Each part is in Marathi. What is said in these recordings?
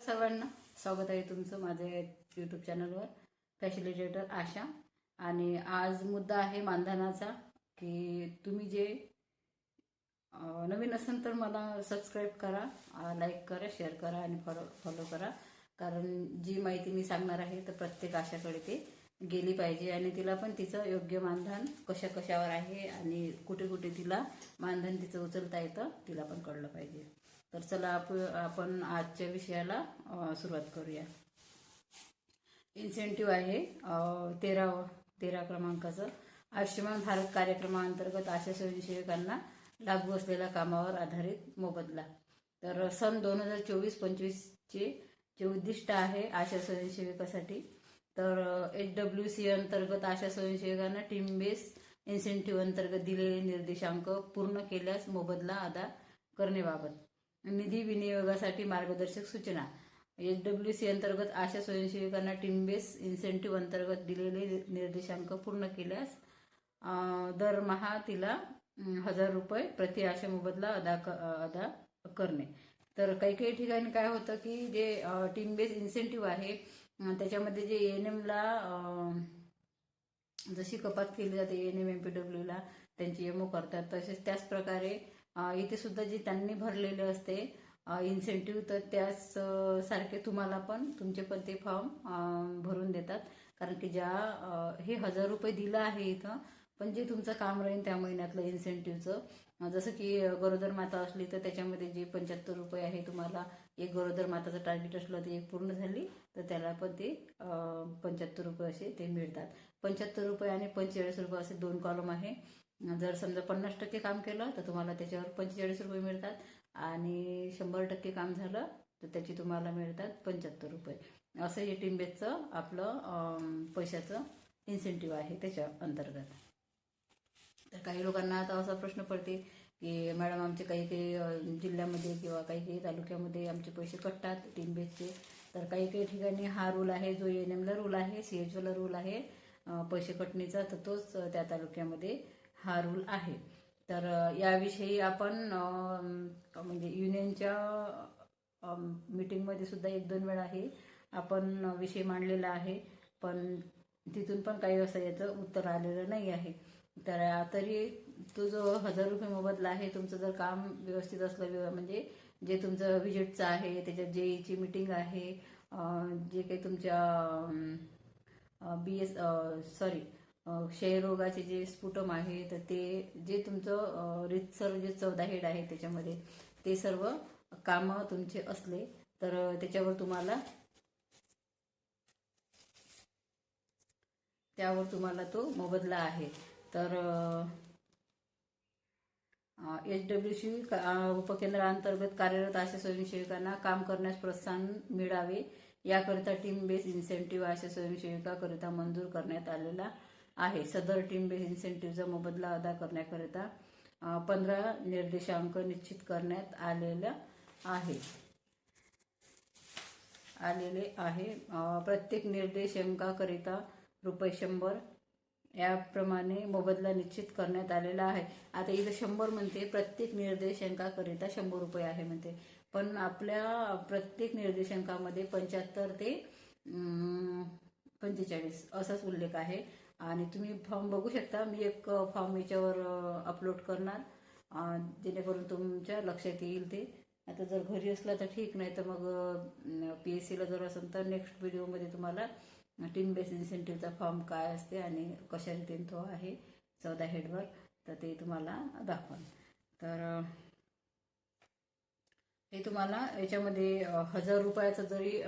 सर्वांना स्वागत आहे तुमचं माझ्या यूट्यूब चॅनलवर फॅसिलिटेटर आशा. आणि आज मुद्दा आहे मानधनाचा की तुम्ही जे नवीन असेल तर मला सबस्क्राईब करा लाईक करा शेअर करा आणि फॉलो फॉलो करा. कारण जी माहिती मी सांगणार आहे तर प्रत्येक आशाकडे ते गेली पाहिजे आणि तिला पण तिचं योग्य मानधन कशा कशावर आहे आणि कुठे कुठे तिला मानधन तिचं उचलता येतं तिला पण कळलं पाहिजे. तर चला आप आपण आजच्या विषयाला सुरुवात करूया. इन्सेंटिव्ह आहे तेरा तेरा क्रमांकाचं. आयुष्यमान भारत कार्यक्रमाअंतर्गत आशा स्वयंसेवकांना लागू असलेल्या कामावर आधारित मोबदला. तर सन दोन हजार चोवीस पंचवीसचे जे उद्दिष्ट आहे आशा स्वयंसेवकासाठी तर एच डब्ल्यू सी अंतर्गत आशा स्वयंसेवकांना टीम बेस इन्सेंटिव्ह अंतर्गत दिलेले निर्देशांक पूर्ण केल्यास मोबदला अदा करण्याबाबत. निधी विनियोगासाठी मार्गदर्शक सूचना. एच डब्ल्यू सी अंतर्गत आशा स्वयंसेवकांना टीम बेस इन्सेंटिव्ह अंतर्गत दिलेले निर्देशांक पूर्ण केल्यास दरमहा तिला हजार रुपये प्रति आशा मोबदला अदा क- अदा करणे. तर काही काही ठिकाणी काय होतं की जे टीम बेस इन्सेंटिव्ह आहे त्याच्यामध्ये जे एन एमला जशी कपात केली जाते एन एम एम पी डब्ल्यूला त्यांची एमओ करतात तसेच त्याच प्रकारे इथे सुद्धा जे त्यांनी भरलेले असते इन्सेंटिव्ह तर त्याच सारखे तुम्हाला पण तुमचे पण ते फॉर्म भरून देतात. कारण की ज्या हे हजार रुपये दिलं आहे इथं पण जे तुमचं काम राहील त्या महिन्यातलं इन्सेंटिव्हचं जसं की गरोदर माता असली तर त्याच्यामध्ये जे पंच्याहत्तर रुपये आहे तुम्हाला एक गरोदर माताचं टार्गेट असलं ते एक पूर्ण झाली तर त्याला पण ते पंच्याहत्तर रुपये असे ते मिळतात. पंच्याहत्तर रुपये आणि पंचेचाळीस रुपये असे दोन कॉलम आहे. जर समजा पन्नास टक्के काम केलं तर तुम्हाला त्याच्यावर पंचेचाळीस रुपये मिळतात. आणि शंभर टक्के काम झालं तर त्याची तुम्हाला मिळतात पंच्याहत्तर रुपये. असं हे टीमबेसचं आपलं पैशाचं इन्सेंटिव्ह आहे त्याच्या अंतर्गत. तर काही लोकांना आता असा प्रश्न पडते की मॅडम आमचे काही काही जिल्ह्यामध्ये किंवा काही काही तालुक्यामध्ये आमचे पैसे कटतात टीम बेसचे तर काही काही ठिकाणी हा रूल आहे जो एन एमला रूल आहे सी एच ओला रूल आहे पैसे कटणीचा तर तोच त्या तालुक्यामध्ये हा रूल आहे. तर याविषयी आपण म्हणजे युनियनच्या मीटिंगमध्ये सुद्धा एक दोन वेळा आहे आपण विषय मांडलेला आहे. पण तिथून पण काही असं याचं उत्तर आलेलं नाही आहे. तर तरी तो जो हजार रुपये मोबदला आहे तुमचं जर काम व्यवस्थित असलं व्यव- म्हणजे जे तुमचं व्हिजिटचं आहे त्याच्यात जेईची मीटिंग आहे जे काही तुमच्या बी एस सॉरी क्षयरोगाचे जे स्फुटम आहे तर ते जे तुमचं रितसर जे चौदा हेड आहे त्याच्यामध्ये ते सर्व कामं तुमचे असले तर त्याच्यावर तुम्हाला त्यावर तुम्हाला तो मोबदला आहे. तर एच डब्ल्यू सी उपकेंद्रांतर्गत कार्यरत अशा स्वयंसेविकांना काम करण्यास प्रोत्साहन मिळावे. याकरिता टीम बेस इन्सेंटिव्ह अशा स्वयंसेविकाकरिता मंजूर करण्यात आलेला आहे. सदर टीम बेस इन्सेंटिव्हचा मोबदला अदा करण्याकरिता पंधरा निर्देशांक निश्चित करण्यात आलेला आहे. आलेले आहे. प्रत्येक निर्देशांकाकरिता रुपये शंभर याप्रमाणे मोबदला निश्चित करण्यात आलेला आहे. आता इथं शंभर म्हणते प्रत्येक निर्देशांकाकरिता शंभर रुपये आहे म्हणते. पण आपल्या प्रत्येक निर्देशांकामध्ये पंच्याहत्तर ते पंचेचाळीस असाच उल्लेख आहे. आणि तुम्ही फॉर्म बघू शकता. मी एक फॉर्म याच्यावर अपलोड करणार. जेणेकरून तुमच्या लक्षात येईल ते. आता जर घरी असला तर ठीक नाही तर मग पी एस सीला जर असेल तर नेक्स्ट व्हिडिओमध्ये तुम्हाला टीम बेस इन्सेंटिव्हचा फॉर्म काय असते आणि कशा रीतीने तो आहे चौदा हेडवर तर ते तुम्हाला दाखवाल तर हे तुम्हाला याच्यामध्ये हजार रुपयाचं जरी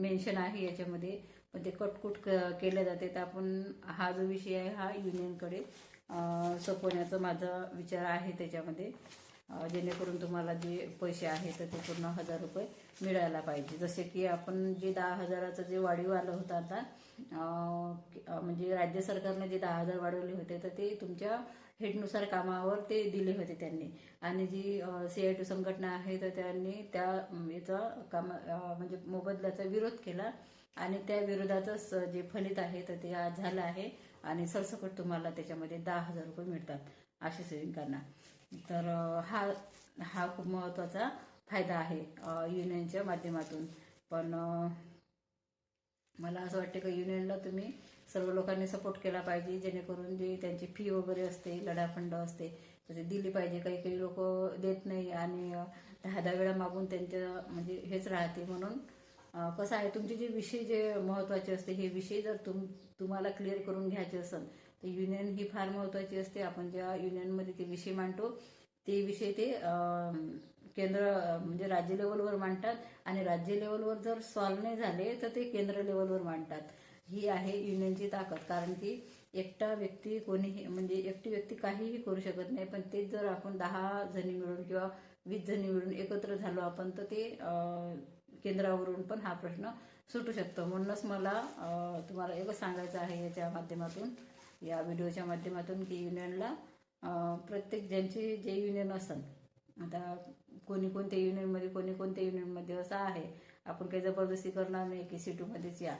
मेन्शन आहे याच्यामध्ये पण ते कटकुट क- केले जाते. तर आपण हा जो विषय आहे हा युनियनकडे सोपवण्याचा माझा विचार आहे त्याच्यामध्ये. जेणेकरून तुम्हाला जे पैसे आहेत तर ते पूर्ण हजार रुपये मिळायला पाहिजे. जसे की आपण जे दहा हजाराचं जे वाढीव आलं होतं आता म्हणजे राज्य सरकारने जे दहा हजार वाढवले होते तर ते तुमच्या हेडनुसार कामावर ते दिले होते त्यांनी. आणि जी सी आय टी संघटना आहे तर त्यांनी त्या याचा काम म्हणजे मोबदल्याचा विरोध केला. आणि त्या विरोधाचं जे फलित आहे तर ते आज झालं आहे. आणि सरसकट तुम्हाला त्याच्यामध्ये दहा हजार रुपये मिळतात अशा सेविंकांना तर हा हा खूप महत्त्वाचा फायदा आहे युनियनच्या माध्यमातून. पण मला असं वाटतं की युनियनला तुम्ही सर्व लोकांनी सपोर्ट केला पाहिजे जेणेकरून जी त्यांची फी वगैरे असते लढा फंड असते तर ते दिली पाहिजे. काही काही लोक देत नाही आणि दहा दहा वेळा मागून त्यांच्या म्हणजे हेच राहते म्हणून कसं आहे तुमचे जे विषय जे महत्त्वाचे असते हे विषय जर तुम तुम्हाला क्लिअर करून घ्यायचे असेल तर युनियन ही फार महत्त्वाची असते. आपण ज्या युनियनमध्ये ते विषय मांडतो ते विषय ते केंद्र म्हणजे राज्य लेवलवर मांडतात आणि राज्य लेवलवर जर सॉल्व्ह नाही झाले तर ते केंद्र लेवलवर मांडतात. ही आहे युनियनची ताकद. कारण की एकटा व्यक्ती कोणीही म्हणजे एकटी व्यक्ती काहीही करू शकत नाही पण तेच जर आपण दहा जणी मिळून किंवा वीस जणी मिळून एकत्र झालो आपण तर ते केंद्रावरून पण हा प्रश्न सुटू शकतो. म्हणूनच मला तुम्हाला एकच सांगायचं आहे याच्या माध्यमातून. या व्हिडिओच्या माध्यमातून की युनियनला प्रत्येक ज्यांची जे युनियन असेल आता कोणी कोणत्या युनियनमध्ये कोणी कोणत्या युनियनमध्ये असं आहे आपण काही जबरदस्ती करणार नाही की सी टूमध्येच या.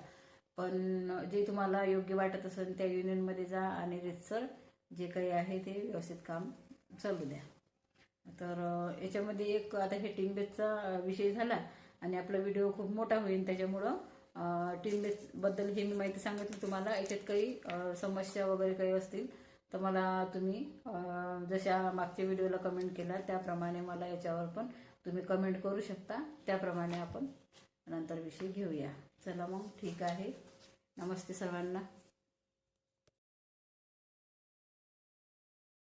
पण जे तुम्हाला योग्य वाटत असेल त्या युनियनमध्ये जा आणि रितसर जे काही आहे ते व्यवस्थित काम चालू द्या. तर याच्यामध्ये एक आता हे टीम बेसचा विषय झाला आणि आपला व्हिडिओ खूप मोठा होईल त्याच्यामुळं टीम बेसबद्दल हे मी माहिती सांगितली तुम्हाला. याच्यात काही समस्या वगैरे काही असतील तर मला तुम्ही जशा मागच्या व्हिडिओला कमेंट केला त्याप्रमाणे मला याच्यावर पण तुम्ही कमेंट करू शकता. त्याप्रमाणे आपण नंतर विषय घेऊया. चला मग ठीक आहे. नमस्ते सर्वांना.